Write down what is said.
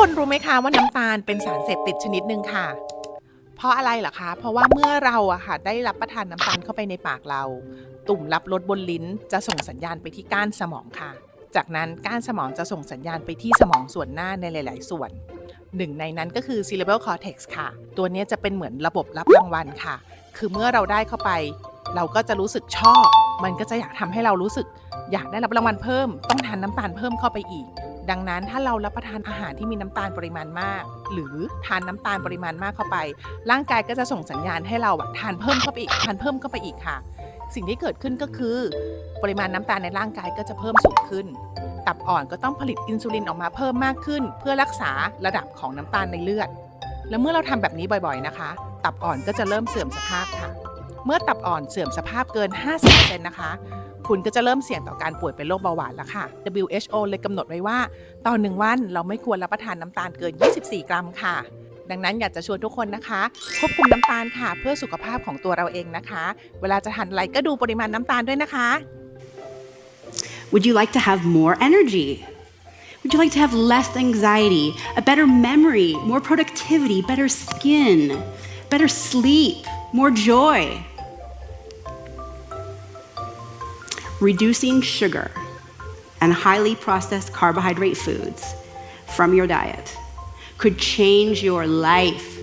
คนรู้ไหมคะว่าน้ำตาลเป็นสารเสพติดชนิดหนึ่งค่ะ เพราะอะไรเหรอคะ เพราะว่าเมื่อเราอะค่ะ ได้รับประทานน้ำตาลเข้าไปในปากเรา ตุ่มรับรสบนลิ้นจะส่งสัญญาณไปที่ก้านสมองค่ะ จากนั้นก้านสมองจะส่งสัญญาณไปที่สมองส่วนหน้าในหลาย ๆ ส่วนหนึ่งในนั้นก็คือ cerebral cortex ค่ะ ตัวนี้จะเป็นเหมือนระบบรับรางวัลค่ะ คือเมื่อเราได้เข้าไป เราก็จะรู้สึกชอบ มันก็จะอยากทำให้เรารู้สึก อยากได้รับรางวัลเพิ่ม ต้องทานน้ำตาลเพิ่มเข้าไปอีก ดังนั้นถ้าเรารับประทานอาหารที่มีน้ำตาลปริมาณมาก หรือทานน้ำตาลปริมาณมากเข้าไป ร่างกายก็จะส่งสัญญาณให้เราอะทานเพิ่มเข้าไปอีกทานเพิ่มเข้าไปอีกค่ะ สิ่งที่เกิดขึ้นก็คือ ปริมาณน้ำตาลในร่างกายก็จะเพิ่มสูงขึ้น ตับอ่อนก็ต้องผลิตอินซูลินออกมาเพิ่มมากขึ้น เพื่อรักษาระดับของน้ำตาลในเลือด และเมื่อเราทำแบบนี้บ่อยๆนะคะ ตับอ่อนก็จะเริ่มเสื่อมสภาพค่ะ เมื่อตับอ่อนเสื่อมสภาพเกิน 50%นะคะ คุณก็จะเริ่มเสี่ยงต่อการป่วยเป็นโรคเบาหวานแล้วค่ะ WHO เลยกำหนดไว้ว่า ต่อหนึ่งวันเราไม่ควรรับประทานน้ำตาลเกิน 24 กรัมค่ะ ดังนั้นอยากจะชวนทุกคนนะคะ ควบคุมน้ำตาลค่ะ เพื่อสุขภาพของตัวเราเองนะคะ เวลาจะทานอะไรก็ดูปริมาณน้ำตาลด้วยนะคะ Would you like to have more energy? Would you like to have less anxiety, a better memory, more productivity, better skin, better sleep, more joy? Reducing sugar and highly processed carbohydrate foods from your diet could change your life